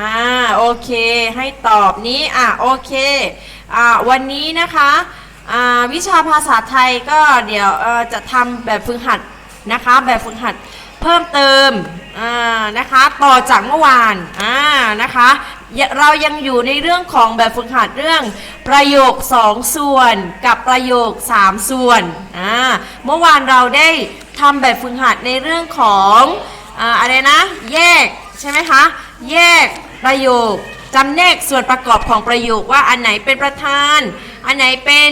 อ่าโอเคให้ตอบนี้อะโอเคอ่าวันนี้นะคะอ่าวิชาภาษาไทยก็เดี๋ยวเอ่อจะทำแบบฝึกหัดนะคะแบบฝึกหัดเพิ่มเติมอ่านะคะต่อจากเมื่อวานอ่านะคะเรายังอยู่ในเรื่องของแบบฝึกหัดเรื่องประโยค 2 ส่วนกับประโยค 3 ส่วนอ่าเมื่อวานเราได้ทำแบบฝึกหัดในเรื่องของอ่าอะไรนะแยกใช่ไหมคะแยก ประโยคจำแนกส่วนประกอบของประโยคว่าอันไหนเป็นประธาน อันไหนเป็น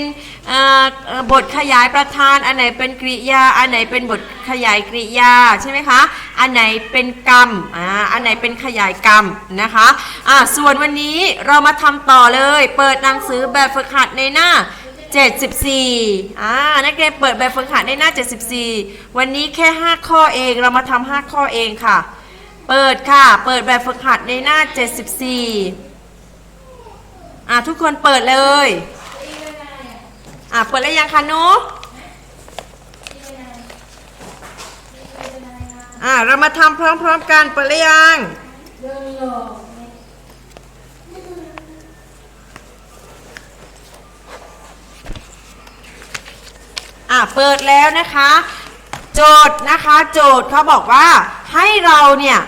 บทขยายประธาน อันไหนเป็นกริยา อันไหนเป็นบทขยายกริยาใช่ไหมคะ อันไหนเป็นกรรมอ่าอันไหนเป็นขยายกรรมนะคะอ่าส่วนวันนี้เรามาทำต่อเลย เปิดหนังสือแบบฝึกหัดในหน้า 74อ่านักเรียนเปิดแบบฝึกหัดในหน้า 74 วันนี้แค่ 5 ข้อเองเรามาทำ5ข้อเองค่ะ เปิดค่ะ เปิดแบบฝึกหัดในหน้า 74 อะ ทุกคนเปิดเลย อะ เปิดแล้วยังคะนุอะ เรามาทำพร้อมๆกัน เปิดแล้วยังอะ เปิดแล้วนะคะ โจทย์นะคะ โจทย์เขาบอกว่าให้เราเนี่ย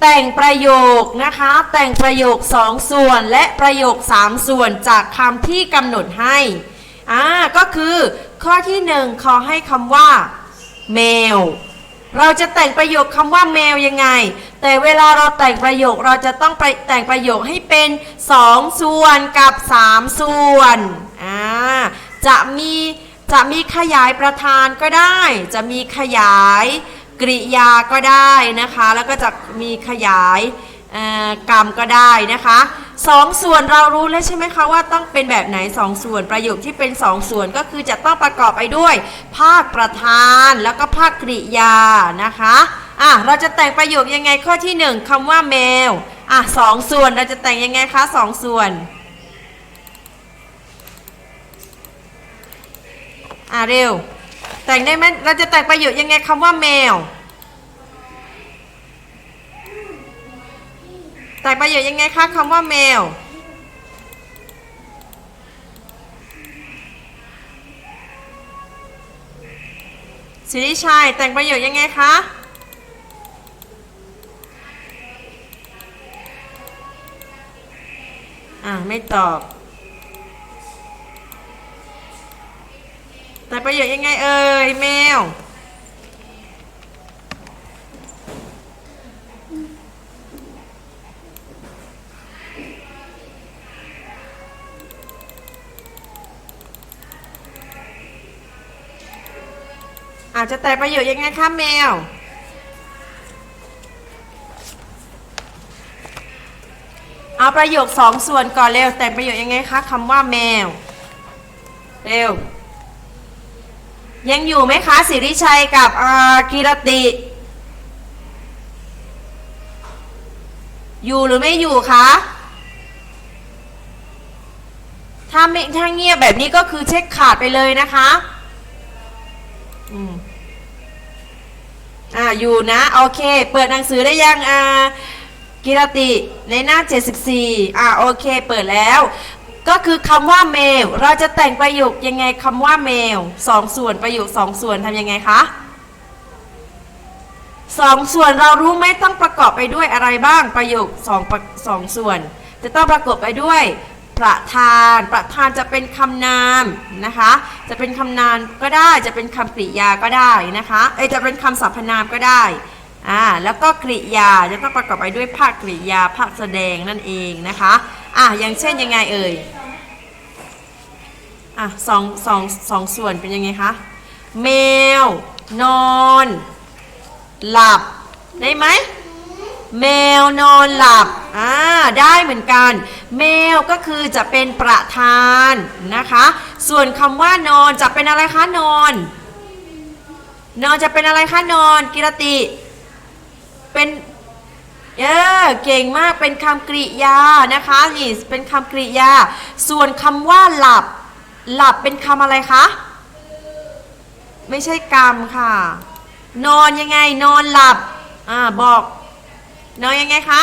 แต่งประโยคนะคะ แต่งประโยค 2 ส่วนและประโยค 3 ส่วนจากคำที่กำหนดให้อ่าก็คือข้อที่ 1 ขอให้คำว่าแมวเราจะแต่งประโยคคำว่าแมวยังไง แต่เวลาเราแต่งประโยคเราจะต้องไปแต่งประโยคให้เป็น 2 ส่วนกับ 3 ส่วนอ่าจะมีจะมีขยายประธานก็ได้ จะมีขยาย กริยาก็ได้นะคะ แล้วก็จะมีขยายกรรมก็ได้นะคะสองส่วนเรารู้แล้วใช่ไหมคะว่าต้องเป็นแบบไหนสองส่วนประโยคที่เป็นสองส่วนก็คือจะต้องประกอบไปด้วย ภาคประธานแล้วก็ภาคกริยานะคะอะเราจะแต่งประโยคยังไงข้อที่หนึ่งคำว่าแมวอะสองส่วนเราจะแต่งยังไงคะสองส่วนอะเร็ว แต่งได้ไหมเราจะแต่งประโยคยังไงคำว่าแมว แต่งประโยคยังไงคะคำว่าแมว สิริชัยแต่งประโยคยังไงคะอะไม่ตอบ ประโยชน์ยังไงเอ่ยแมว อาจจะแต่ประโยชน์ยังไงคะแมวเอาประโยคสองส่วนก่อนเร็วแต่ประโยชน์ยังไงคะคำว่าแมว เร็ว ยังอยู่ไหมคะสิริชัยกับกีรติ อยู่หรือไม่อยู่คะถ้าไม่ถ้าเงียบแบบนี้ก็คือเช็คขาดไปเลยนะคะอืมอ่าอยู่นะโอเค เปิดหนังสือได้ยังอ่ากีรติในหน้า 74 อ่าโอเค เปิดแล้ว ก็คือคำว่าแมวเราจะแต่งประโยคยังไงคำว่าแมวสองส่วนประโยคสองส่วนทำยังไงคะสองส่วนเรารู้ไหมต้องประกอบไปด้วยอะไรบ้างประโยคสองสองส่วน จะต้องประกอบไปด้วย ประธาน ประธานจะเป็นคำนามนะคะ จะเป็นคำนามก็ได้จะเป็นคำกริยาก็ได้นะคะเอจะเป็นคำสรรพนามก็ได้อ่าแล้วก็กริยาจะต้องประกอบไปด้วยภาคกริยาภาคแสดงนั่นเองนะคะ อะอย่างเช่นยังไงเอ่ยอะสองสองสองส่วนเป็นยังไงคะแมว นอน หลับ ได้ไหมแมวนอนหลับ อ่า ได้เหมือนกัน แมวก็คือจะเป็นประธานนะคะ ส่วนคำว่านอนจะเป็นอะไรคะนอน นอนจะเป็นอะไรคะนอน กิรติ เป็น เออเก่งมากเป็นคำกริยานะคะนี่เป็นคำกริยา ส่วนคำว่าหลับ หลับเป็นคำอะไรคะ ไม่ใช่กรรมค่ะ นอนยังไงนอนหลับอ่าบอกนอนยังไงคะ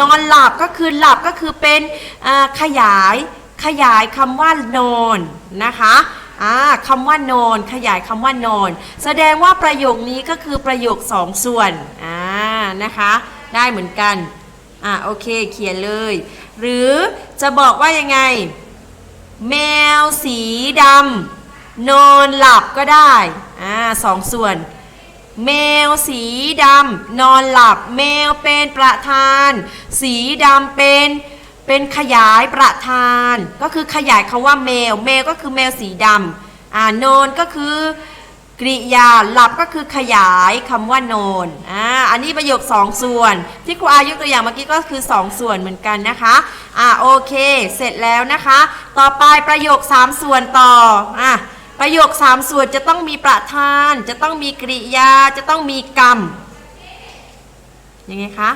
นอนหลับก็คือหลับก็คือเป็นขยายขยายคำว่านอนนะคะอ่าคำว่านอน ขยายคำว่านอน แสดงว่าประโยคนี้ก็คือประโยคสองส่วนอ่านะคะ ได้เหมือนกัน อ่าโอเคเขียนเลย หรือจะบอกว่ายังไง แมวสีดำนอนหลับก็ได้ อ่าสองส่วน แมวสีดำนอนหลับ แมวเป็นประธาน สีดำเป็นเป็นขยายประธาน ก็คือขยายคำว่าแมว แมวก็คือแมวสีดำอ่านอนก็คือ กริยาหลับก็คือขยายคำว่านอนอ่าอันนี้ประโยคสองส่วน ที่ครูอายกตัวอย่างเมื่อกี้ก็คือสองส่วนเหมือนกันนะคะอ่าโอเค เสร็จแล้วนะคะ ต่อไปประโยคสามส่วนต่ออะประโยคสามส่วนจะต้องมีประธาน จะต้องมีกริยาจะต้องมีกรรมยังไงคะ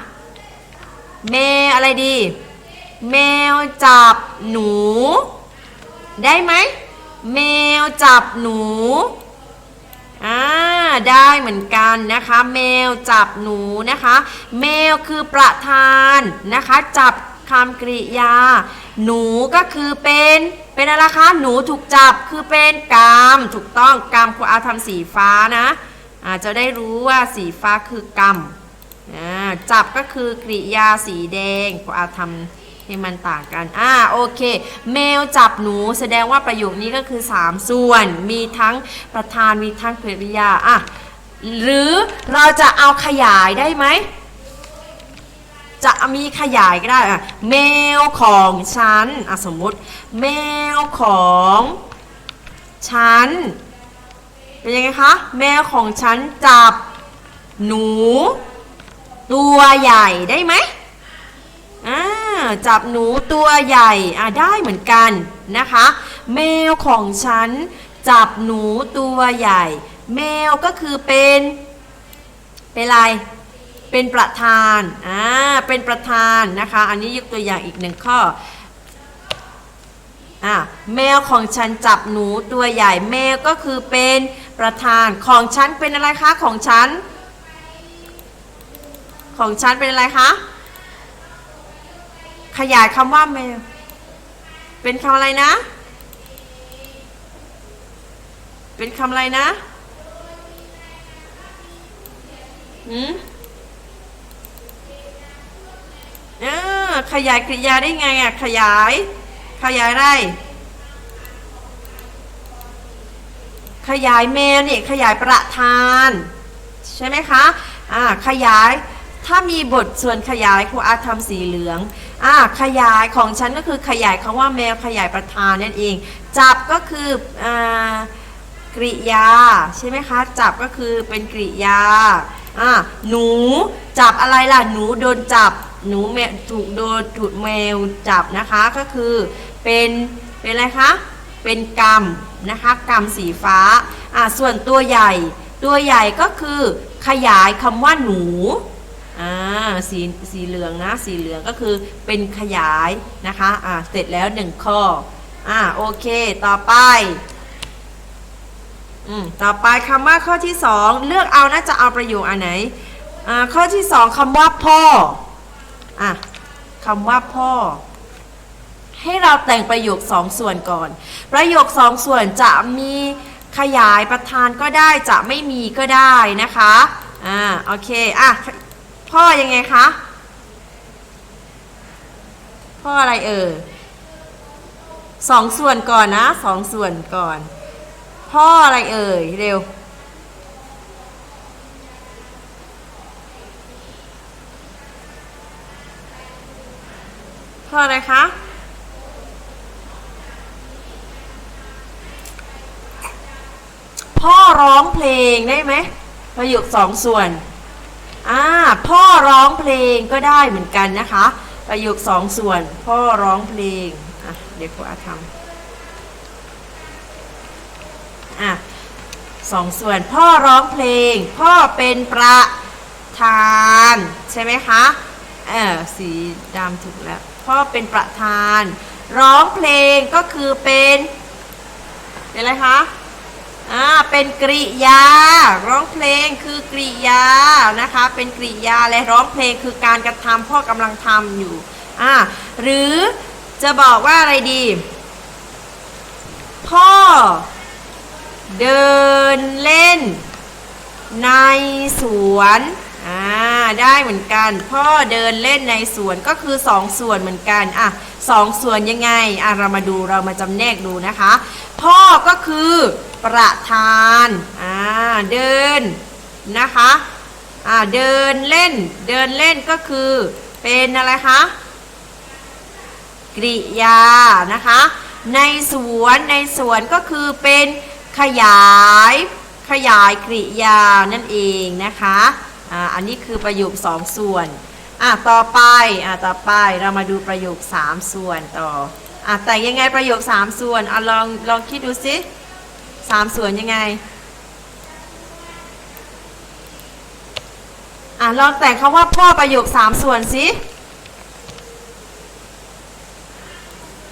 แมอะไรดี แมวจับหนู ได้ไหมแมวจับหนู อ่าได้เหมือนกันนะคะแมวจับหนูนะคะแมวคือประธานนะคะจับคำกริยา หนูก็คือเป็นเป็นอะไรคะหนูถูกจับคือเป็นกรรมถูกต้องกรรมครูอาทำสีฟ้านะอาจะได้รู้ว่าสีฟ้าคือกรรมจับก็คือกริยาสีแดงครูอาทำ ให้มันต่างกันอ่าโอเคแมวจับหนูแสดงว่าประโยคนี้ก็คือ 3 ส่วน มีทั้งประธานมีทั้งกริยาอะหรือเราจะเอาขยายได้ไหมจะมีขยายก็ได้อะแมวของฉันอะสมมุติแมวของฉันเป็นยังไงคะแมวของฉันจับหนู ตัวใหญ่ได้ไหม อ่าจับหนูตัวใหญ่อะได้เหมือนกันนะคะ แมวของฉัน จับหนูตัวใหญ่ แมวก็คือเป็นเป็นอะไรเป็นประธานอ่าเป็นประธานนะคะ อันนี้ยกตัวอย่างอีกหนึ่งข้ออ่าแมวของฉันจับหนูตัวใหญ่ แมวก็คือเป็นประธานของฉันเป็นอะไรคะของฉัน ของฉันเป็นอะไรคะ ขยายคำว่าแมวเป็นคำอะไรนะ เป็นคำอะไรนะหืมเออขยายกริยาได้ไงอะ ขยาย ขยายอะไร ขยายแมวนี่ขยายประธาน ใช่ไหมคะ อ่า ขยาย ถ้ามีบทส่วนขยายครูอาทำสีเหลือง อ่าขยายของฉันก็คือขยายคำว่าแมวขยายประธานนั่นเอง จับก็คืออ่ากริยาใช่ไหมคะ จับก็คือเป็นกริยาอ่าหนูจับอะไรล่ะหนูโดนจับหนูแมวถูกโดนถูกแมวจับนะคะก็คือเป็นเป็นอะไรคะเป็นกรรมนะคะกรรมสีฟ้าอ่าส่วนตัวใหญ่ตัวใหญ่ก็คือขยายคำว่าหนู อ่าสีสีเหลืองนะ สีเหลืองก็คือเป็นขยายนะคะอ่าเสร็จแล้วหนึ่งข้ออ่าโอเคต่อไปอืมต่อไปคำว่าข้อที่สองเลือกเอานะจะเอาประโยคอันไหนอ่าข้อที่สองคำว่าพ่ออะคำว่าพ่อ ให้เราแต่งประโยคสองส่วนก่อน ประโยคสองส่วนจะมีขยายประธานก็ได้จะไม่มีก็ได้นะคะอ่าโอเคอะ พ่อยังไงคะ พ่ออะไรเออสองส่วนก่อนนะสองส่วนก่อน พ่ออะไรเอ่ยเร็ว พ่ออะไรคะพ่อร้องเพลงได้ไหมประโยคสองส่วน อ่าพ่อร้องเพลงก็ได้เหมือนกันนะคะ ประโยคสองส่วน พ่อร้องเพลงอะเดี๋ยวครูอาทำอะสองส่วนพ่อร้องเพลง พ่อเป็นประธานใช่ไหมคะเออสีดำถูกแล้ว พ่อเป็นประธาน ร้องเพลงก็คือเป็นเป็นอะไรคะ อ่าเป็นกริยา ร้องเพลงคือกริยานะคะ เป็นกริยาและร้องเพลงคือการกระทำพ่อกำลังทำอยู่อ่าหรือจะบอกว่าอะไรดี พ่อ เดินเล่น ในสวน อ่าได้เหมือนกัน พ่อเดินเล่นในสวนก็คือสองส่วนเหมือนกันอะสองส่วนยังไงอะเรามาดูเรามาจำแนกดูนะคะ พ่อก็คือประธานอ่าเดินนะคะอ่าเดินเล่น เดินเล่นก็คือเป็นอะไรคะกริยานะคะ ในสวนในสวนก็คือเป็นขยาย ขยายกริยานั่นเองนะคะ อ่าอันนี้คือประโยคสองส่วนอะต่อไปอะต่อไปเรามาดูประโยคสามส่วนต่ออะแต่งยังไงประโยคสามส่วนอะลองลองคิดดูสิสามส่วนยังไงอะลองแต่งคำว่าพ่อประโยคสามส่วนสิ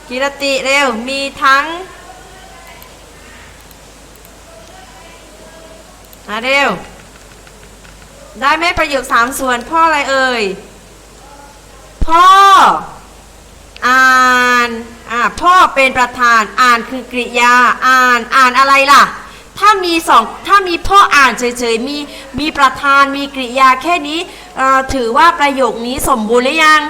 กิรติเร็ว มีทั้งมาเร็ว ได้ไหมประโยคสามส่วนพ่ออะไรเอ่ย พ่อ อ่านอ่าพ่อเป็นประธานอ่านคือกริยาอ่านอ่านอะไรล่ะ ถ้ามีสองถ้ามีพ่ออ่านเฉยๆมีมีประธานมีกริยาแค่นี้ถือว่าประโยคนี้สมบูรณ์หรือยัง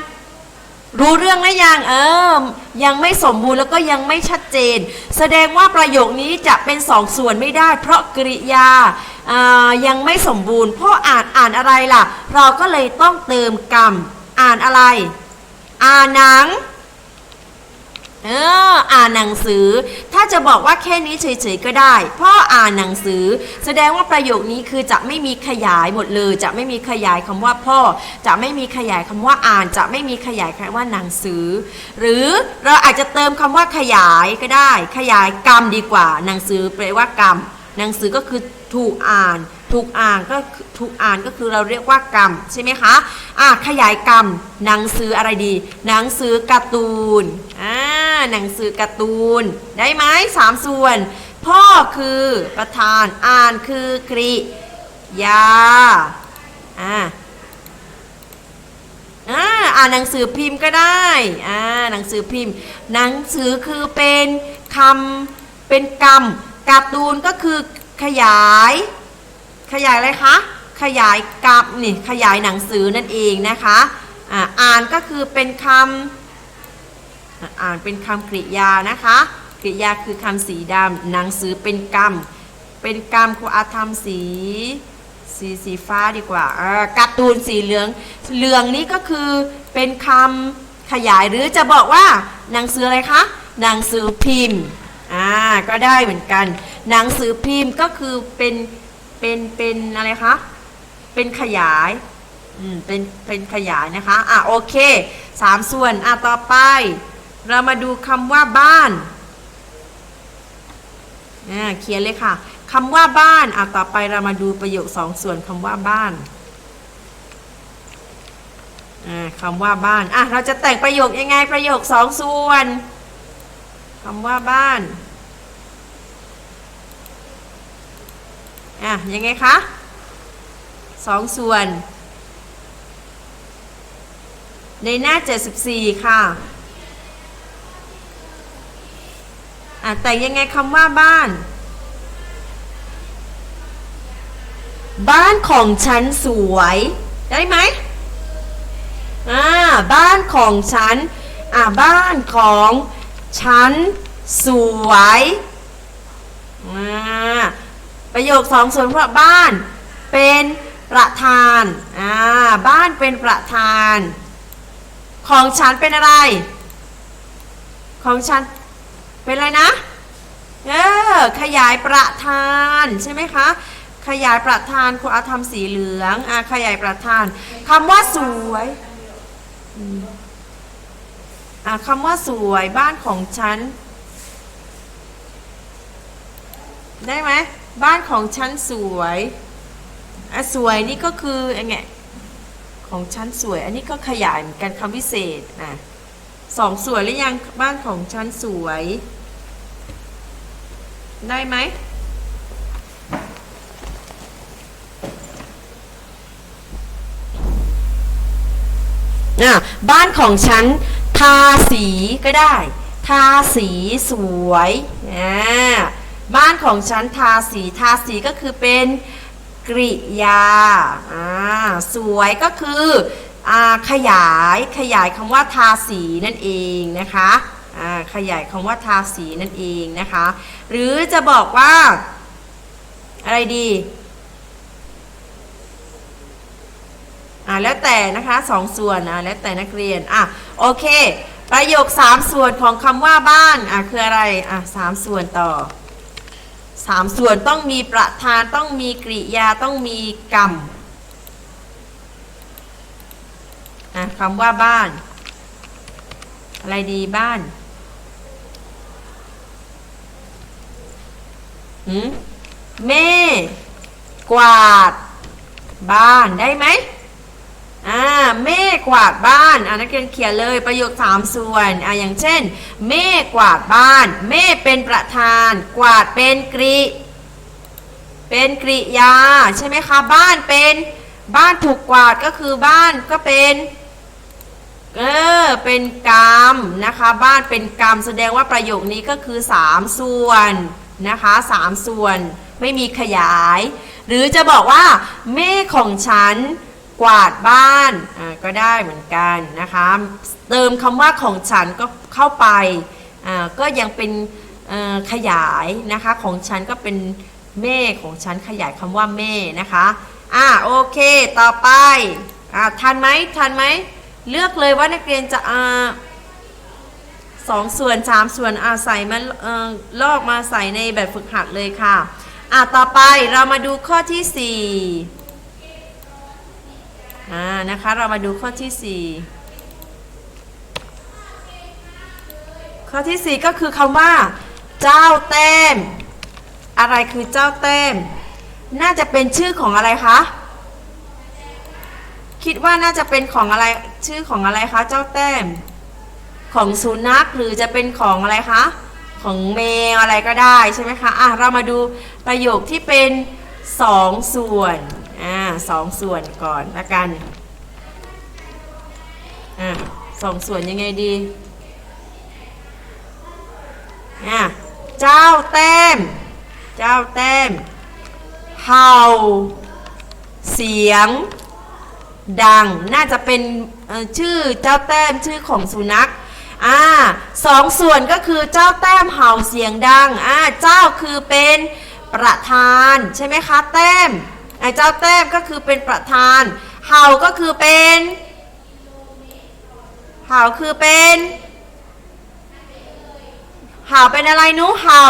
รู้เรื่องหรือยังเออยังไม่สมบูรณ์แล้วก็ยังไม่ชัดเจน แสดงว่าประโยคนี้จะเป็นสองส่วนไม่ได้ เพราะกริยา ยังไม่สมบูรณ์เพราะอ่านอ่านอะไรล่ะ เราก็เลยต้องเติมกรรมอ่านอะไร อ่านหนังเอออ่านหนังสือ ถ้าจะบอกว่าแค่นี้เฉยๆก็ได้เพ่ออ่านหนังสือ แสดงว่าประโยคนี้คือจะไม่มีขยายหมดเลย จะไม่มีขยายคำว่าพ่อ จะไม่มีขยายคำว่าอ่าน จะไม่มีขยายคำว่าหนังสือ หรือเราอาจจะเติมคำว่าขยายก็ได้ ขยายกรรมดีกว่า หนังสือแปลว่ากรรม หนังสือก็คือถูกอ่าน ถูกอ่านก็ถูกอ่านก็คือเราเรียกว่ากรรมใช่ไหมคะอะขยายกรรมหนังสืออะไรดี หนังสือการ์ตูนอ่าหนังสือการ์ตูน ได้ไหมสามส่วน พ่อคือประธานอ่านคือกริยาอ่าอ่าอ่านหนังสือพิมพ์ก็ได้อ่าหนังสือพิมพ์ หนังสือคือเป็นคำเป็นกรรม การ์ตูนก็คือขยาย ขยายอะไรคะ ขยายกรรมนี่ขยายหนังสือนั่นเองนะคะอ่าอ่านก็คือเป็นคำอ่านเป็นคำกริยานะคะกริยาคือคำสีดำหนังสือเป็นกรรม เป็นกรรมครูอาทำสีสีสีฟ้าดีกว่าการ์ตูนสีเหลืองเหลืองนี่ก็คือเป็นคำขยายหรือจะบอกว่าหนังสืออะไรคะ หนังสือพิมพ์ อ่าก็ได้เหมือนกัน หนังสือพิมพ์ก็คือเป็นเป็นเป็นอะไรคะเป็นขยายอืมเป็นเป็นขยายนะคะอะโอเคสามส่วนอะต่อไป เรามาดูคำว่าบ้านอ่าเขียนเลยค่ะคำว่าบ้านอะต่อไปเรามาดูประโยคสองส่วนคำว่าบ้านอ่าคำว่าบ้านอะเราจะแต่งประโยคยังไงประโยคสองส่วน คำว่าบ้าน อะ ยังไงคะสองส่วน ในหน้า 74 ค่ะ อะ แต่ยังไงคำว่าบ้าน บ้านของฉันสวย ได้ไหมอ่า บ้านของฉัน อ่าบ้านของ ฉันสวยอ่าประโยคสองส่วนเพราะบ้านเป็นประธานอ่าบ้านเป็นประธาน ของฉันเป็นอะไร ของฉันเป็นอะไรนะเออขยายประธานใช่ไหมคะ ขยายประธานครูอาทำสีเหลืองอ่าขยายประธานคำว่าสวยอ คำว่าสวยบ้านของฉัน ได้ไหมบ้านของฉันสวยสวยนี่ก็คือไงของฉันสวย อันนี้ก็ขยายเหมือนกันคำพิเศษนะสองสวยหรือยังบ้านของฉันสวย ได้ไหมบ้านของฉัน ทาสีก็ได้ ทาสีสวยอ่าบ้านของฉันทาสีทาสีก็คือเป็นกริยาอ่าสวยก็คืออขยายขยายคำว่าทาสีนั่นเองนะคะขยายคำว่าทาสีนั่นเองนะคะ หรือจะบอกว่า อะไรดีอ่าแล้วแต่นะคะสองส่วนแล้วแต่นักเรียนอะ โอเค ประโยคสามส่วนของคำว่าบ้านอะคืออะไรอะสามส่วนต่อสามส่วนต้องมีประธานต้องมีกริยาต้องมีกรรมอะคำว่าบ้าน อะไรดีบ้านหืมแม่ กวาด บ้านได้ไหม อ่าเม่กวาดบ้านอ่านักเรียนเขียนเลยประโยคสามส่วนอ่าอย่างเช่น เม่กวาดบ้าน เม่เป็นประธาน กวาดเป็นกริ เป็นกริยาใช่ไหมคะบ้านเป็นบ้านถูกกวาดก็คือบ้านก็เป็นเออเป็นกรรมนะคะ บ้านเป็นกรรมแสดงว่าประโยคนี้ก็คือสามส่วนนะคะสามส่วนไม่มีขยาย หรือจะบอกว่า เม่ของฉัน กวาดบ้านก็ได้เหมือนกันนะคะเติมคำว่าของฉันก็เข้าไปก็ยังเป็นขยายนะคะของฉันก็เป็นแม่ของฉันขยายคำว่าแม่นะคะอ่าโอเคต่อไปอ่าทันไหมทันไหมเลือกเลยว่านักเรียนจะอ่าสองส่วนสามส่วนอาใส่มาเอ่อลอกมาใส่ในแบบฝึกหัดเลยค่ะอ่าต่อไปเรามาดูข้อที่สี่ อ่านะคะเรามาดูข้อที่ 4 ข้อที่ 4 ก็คือคำว่า เจ้าแต้ม อะไรคือเจ้าแต้ม น่าจะเป็นชื่อของอะไรคะคิดว่าน่าจะเป็นของอะไรชื่อของอะไรคะเจ้าแต้ม ของสุนัขหรือจะเป็นของอะไรคะของแมวอะไรก็ได้ใช่ไหมคะอะเรามาดูประโยคที่เป็นสองส่วน อ่าสองส่วนก่อนละกันอ่าสองส่วนยังไงดีอ่าเจ้าแต้ม เจ้าแต้มเห่าเสียง ดังน่าจะเป็นชื่อเจ้าแต้มชื่อของสุนัขอ่าสองส่วนก็คือเจ้าแต้มเห่าเสียงดังอ่าเจ้าคือเป็นประธานใช่ไหมคะแต้ม ไอ้เจ้าแต้มก็คือเป็นประธาน เห่าก็คือเป็น เห่าคือเป็น เห่าเป็นอะไรนู้เห่า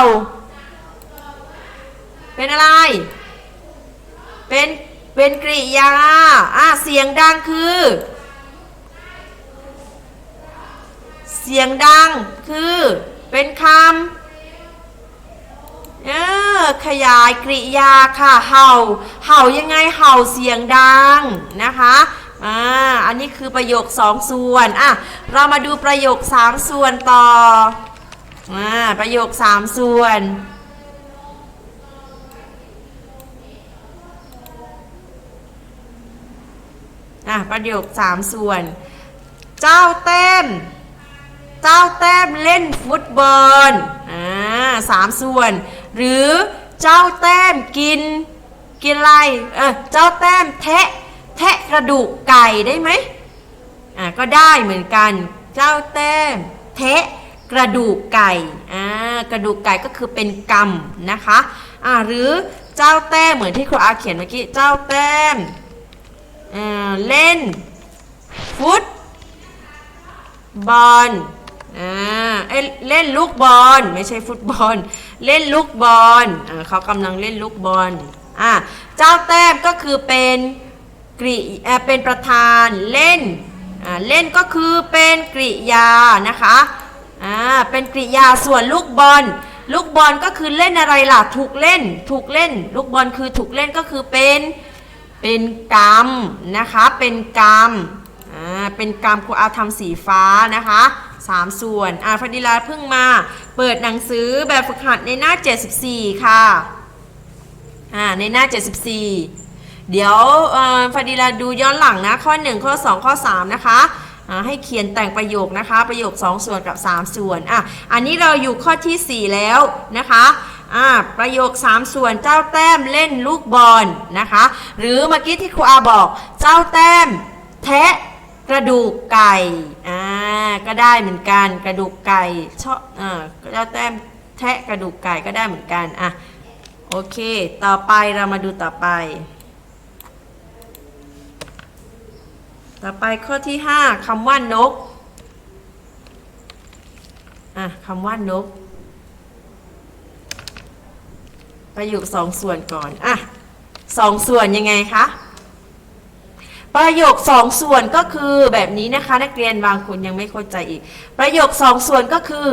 เป็นอะไร เป็น เป็นกริยา อ่าเสียงดังคือ เสียงดังคือ เป็นคำ เออขยายกริยาค่ะ เห่า เห่ายังไงเห่าเสียงดังนะคะอ่าอันนี้คือประโยคสองส่วนอะเรามาดูประโยคสามส่วนต่ออ่าประโยคสามส่วนอะประโยคสามส่วน เจ้าแต้มเจ้าแต้มเล่นฟุตบอล อ่าสามส่วน หรือเจ้าแต้มกินกินอะไรเออเจ้าแต้มแทะแทะกระดูกไก่ได้ไหมอ่าก็ได้เหมือนกัน เจ้าแต้มแทะกระดูกไก่อ่ากระดูกไก่ก็คือเป็นกรรมนะคะอ่าหรือเจ้าแต้มเหมือนที่ครูอาเขียนเมื่อกี้เจ้าแต้มเอ่อเล่นฟุตบอลอ่าเอ้เล่นลูกบอลไม่ใช่ฟุตบอล เล่นลูกบอลเขากำลังเล่นลูกบอลอ่าเจ้าแต้มก็คือเป็นกริเป็นประธานเล่นเล่นก็คือเป็นกริยานะคะอ่าเป็นกริยาส่วนลูกบอล ลูกบอลก็คือเล่นอะไรล่ะถูกเล่นถูกเล่น ลูกบอลคือถูกเล่นก็คือเป็นเป็นกรรมนะคะเป็นกรรมอ่าเป็นกรรมครูอาทำสีฟ้านะคะ สามส่วนอ่าฟดิลาเพิ่งมาเปิดหนังสือแบบฝึกหัดในหน้า 74 ค่ะอ่าในหน้า 74 เดี๋ยวเอ่อฟดิลาดูย้อนหลังนะ ข้อ 1 ข้อ 2 ข้อ 3 นะคะอ่าให้เขียนแต่งประโยคนะคะ ประโยค 2 ส่วนกับ 3 ส่วนอะอันนี้เราอยู่ข้อที่ 4 แล้วนะคะอ่าประโยค 3 ส่วนเจ้าแต้มเล่นลูกบอลนะคะ หรือเมื่อกี้ที่ครูอาบอกเจ้าแต้มแทะ กระดูกไก่ อ่า ก็ได้เหมือนกัน กระดูกไก่ชอบอ่าเจ้าแต้มแทะกระดูกไก่ก็ได้เหมือนกัน อะ โอเค ต่อไปเรามาดูต่อไป ต่อไปข้อที่5คำว่านก อะคำว่านก ประโยคสองส่วนก่อน อะสองส่วนยังไงคะ ประโยคสองส่วนก็คือแบบนี้นะคะ นักเรียนบางคนยังไม่เข้าใจอีก ประโยคสองส่วนก็คือ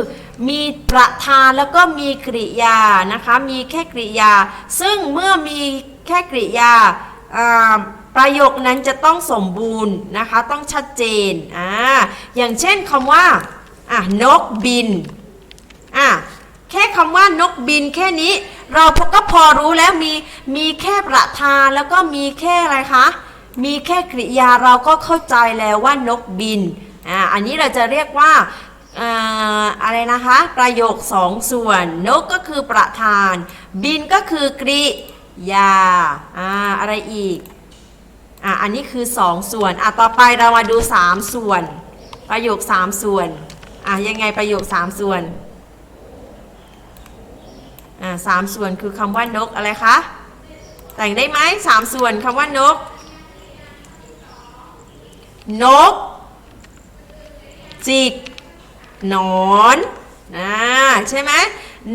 มีประธานแล้วก็มีกริยานะคะมีแค่กริยา ซึ่งเมื่อมีแค่กริยาประโยคนั้นจะต้องสมบูรณ์นะคะต้องชัดเจนออย่างเช่นคำว่าอะนกบินอะแค่คำว่านกบินแค่นี้ เราก็พอรู้แล้วมีมีแค่ประธานแล้วก็มีแค่อะไรคะ มีแค่กริยาเราก็เข้าใจแล้วว่านกบินอ่าอันนี้เราจะเรียกว่าอะไรนะคะ ประโยคสองส่วน นกก็คือประธาน บินก็คือกริยาอ่าอะไรอีกอ่าอันนี้คือสองส่วนอะต่อไปเรามาดูสามส่วน ประโยคสามส่วนอะยังไงประโยคสามส่วนอ่าสามส่วนคือคำว่านกอะไรคะแต่งได้ไหมสามส่วนคำว่านก นก จิกหนอนนะใช่ไหม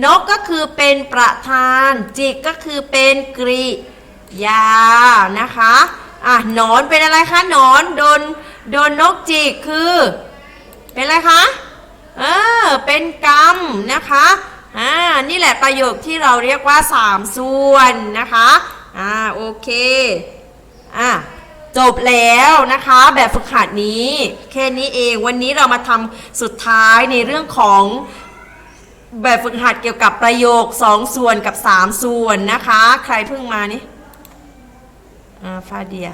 นกก็คือเป็นประธาน จิกก็คือเป็นกริยานะคะอะหนอนเป็นอะไรคะหนอนโดนโดนนกจิกคือ เป็นอะไรคะเออเป็นกรรมนะคะอ่านี่แหละประโยคที่เราเรียกว่าสามส่วนนะคะอ่าโอเคอะ จบแล้วนะคะแบบฝึกหัดนี้ แค่นี้เองวันนี้เรามาทำสุดท้ายในเรื่องของแบบฝึกหัดเกี่ยวกับประโยค 2 ส่วนกับ 3 ส่วนนะคะ ใครเพิ่งมานี่อ่าฟาเดีย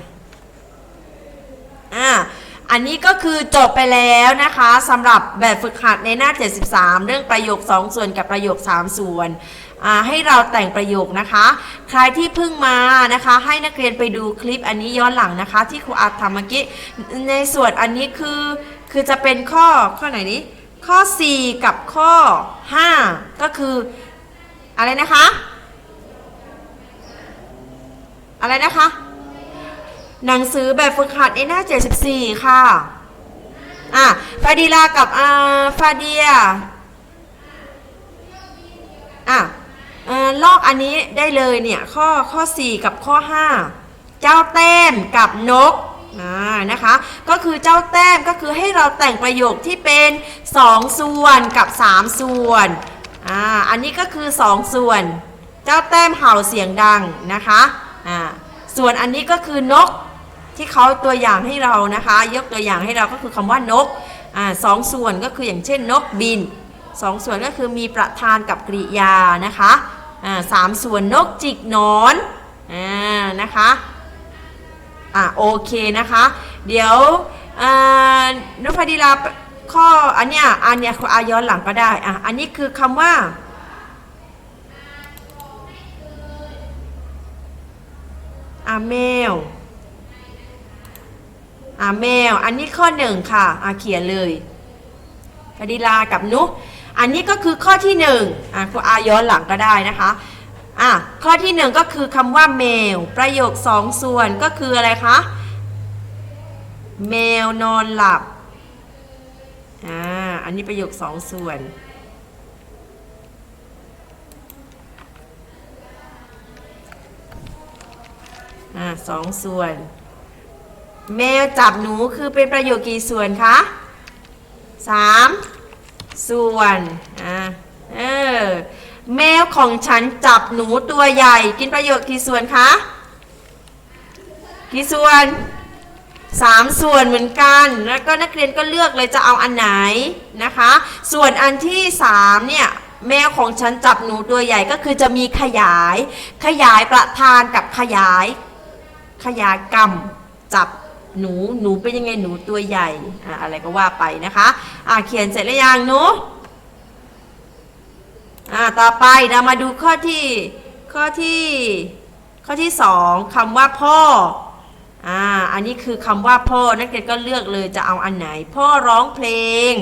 อ่าอันนี้ก็คือจบไปแล้วนะคะสำหรับแบบฝึกหัดในหน้า 73 เรื่องประโยค 2 ส่วนกับประโยค 3 ส่วน ให้เราแต่งประโยคนะคะ ใครที่เพิ่งมานะคะ ให้นักเรียนไปดูคลิปอันนี้ย้อนหลังนะคะ ที่ครูอาร์ทำเมื่อกี้ในส่วนอันนี้คือคือจะเป็นข้อข้อไหนนี้ข้อ 4 กับข้อ 5 ก็คืออะไรนะคะ อะไรนะคะ หนังสือแบบฝึกหัดในหน้า 74 ค่ะ อะฟาดีลากับอ่าฟาเดีย อะ ออลอกอันนี้ได้เลยเนี่ยข้อข้อ 4 กับข้อ 5 เจ้าแต้มกับนกอ่านะคะ ก็คือเจ้าแต้มก็คือให้เราแต่งประโยคที่เป็น 2 ส่วนกับ 3 ส่วนอ่าอันนี้ก็คือ 2 ส่วน เจ้าแต้มเห่าเสียงดังนะคะอ่าส่วนอันนี้ก็คือนกที่เขาตัวอย่างให้เรานะคะ ยกตัวอย่างให้เราก็คือคำว่านกอ่าสองส่วนก็คืออย่างเช่นนกบินสองส่วนก็คือมีประธานกับกริยานะคะ อ่าสามส่วนนกจิกหนอนอ่านะคะอ่าโอเคนะคะ เดี๋ยวอ่านพดีลาข้ออันเนี้ยอันเนี้ยอาย้อนหลังก็ได้อะอันนี้คือคำว่าอาแมวอาแมว อันนี้ข้อหนึ่งค่ะอาเขียนเลยพดิลากับนุ อันนี้ก็คือข้อที่หนึ่งอะก็อาย้อนหลังก็ได้นะคะอะข้อที่หนึ่งก็คือคำว่าแมวประโยคสองส่วนก็คืออะไรคะแมวนอนหลับอ่าอันนี้ประโยคสองส่วนอ่าสองส่วน แมวจับหนูคือเป็นประโยคกี่ส่วนคะสาม ส่วนอ่าเออแมวของฉันจับหนูตัวใหญ่ กินประโยชน์กี่ส่วนคะกี่ส่วนสามส่วนเหมือนกัน แล้วก็นักเรียนก็เลือกเลยจะเอาอันไหนนะคะ ส่วนอันที่สามเนี่ยแมวของฉันจับหนูตัวใหญ่ก็คือจะมีขยาย ขยายประธานกับขยาย ขยายกรรมจับ หนูหนูเป็นยังไงหนูตัวใหญ่อะอะไรก็ว่าไปนะคะอะเขียนเสร็จแล้วยังหนูอะต่อไปเรามาดูข้อที่ข้อที่ข้อที่สองคำว่าพ่ออ่าอันนี้คือคำว่าพ่อนักเรียนก็เลือกเลยจะเอาอันไหน พ่อร้องเพลง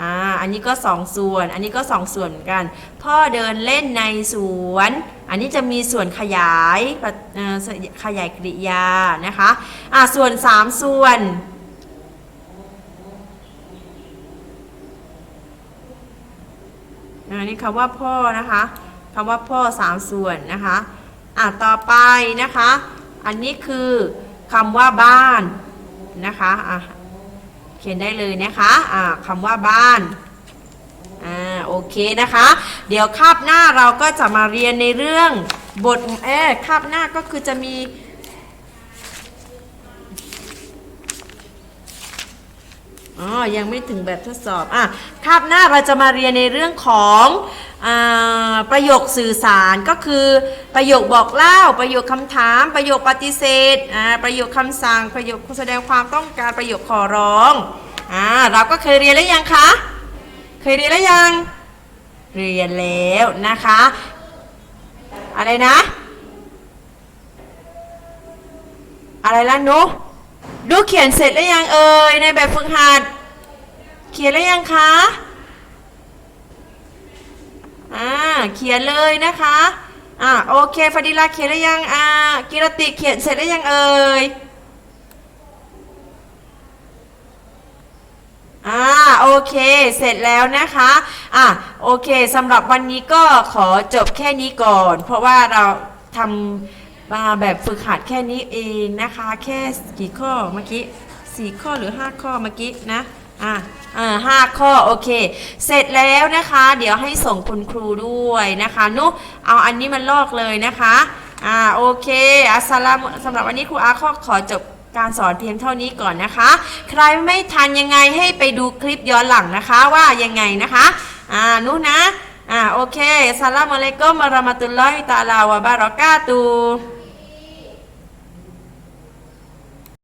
อ่าอันนี้ก็สองส่วน อันนี้ก็สองส่วนเหมือนกัน พ่อเดินเล่นในสวน อันนี้จะมีส่วนขยายขยายกริยานะคะอ่าส่วนสามส่วนอันนี้คำว่าพ่อนะคะคำว่าพ่อสามส่วนนะคะอะต่อไปนะคะ อันนี้คือคำว่าบ้านนะคะอะ ขียนได้เลยนะคะะคำว่าบ้านอ่าโอเคนะคะ เดี๋ยวคาบหน้าเราก็จะมาเรียนในเรื่องบทเออคาบหน้าก็คือจะมีอ๋อ ยังไม่ถึงแบบทดสอบ อะ คาบหน้าเราจะมาเรียนในเรื่องของ ประโยคสื่อสารก็คือประโยคบอกเล่า ประโยคคำถาม ประโยคปฏิเสธประโยคคำสั่ง ประโยคแสดงความต้องการประโยคขอร้องอ่าเราก็เคยเรียนแล้วยังคะเคยเรียนแล้วยังเรียนแล้วนะคะ อะไรนะ อะไรล่ะนุดูเขียนเสร็จแล้วยังเอ่ยในแบบฝึกหัด เขียนแล้วยังคะ อ่าเขียนเลยนะคะอ่าโอเคฟาดิลาเขียนแล้ยังอ่ากิรติเขียนเสร็จแล้ยังเอ่ยอ่าโอเคเสร็จแล้วนะคะอ่าโอเคสำหรับวันนี้ก็ขอจบแค่นี้ก่อน เพราะว่าเราทำมาแบบฝึกหัดแค่นี้เองนะคะ แค่กี่ข้อเมื่อกี้สี่ข้อหรือห้าข้อเมื่อกี้นะอ่า อ่าห้าข้อโอเค เสร็จแล้วนะคะ เดี๋ยวให้ส่งคุณครูด้วยนะคะ นุเอาอันนี้มันลอกเลยนะคะ อ่าโอเค อัสสลามุสำหรับวันนี้ครูอาข้อขอจบการสอนเพียงเท่านี้ก่อนนะคะ ใครไม่ทันยังไงให้ไปดูคลิปย้อนหลังนะคะว่ายังไงนะคะ อ่านุนะ อ่าโอเคอัสลามุอะลัยกุมวะรามะตุลลอฮิตาลาวะบารอกาตุฮ์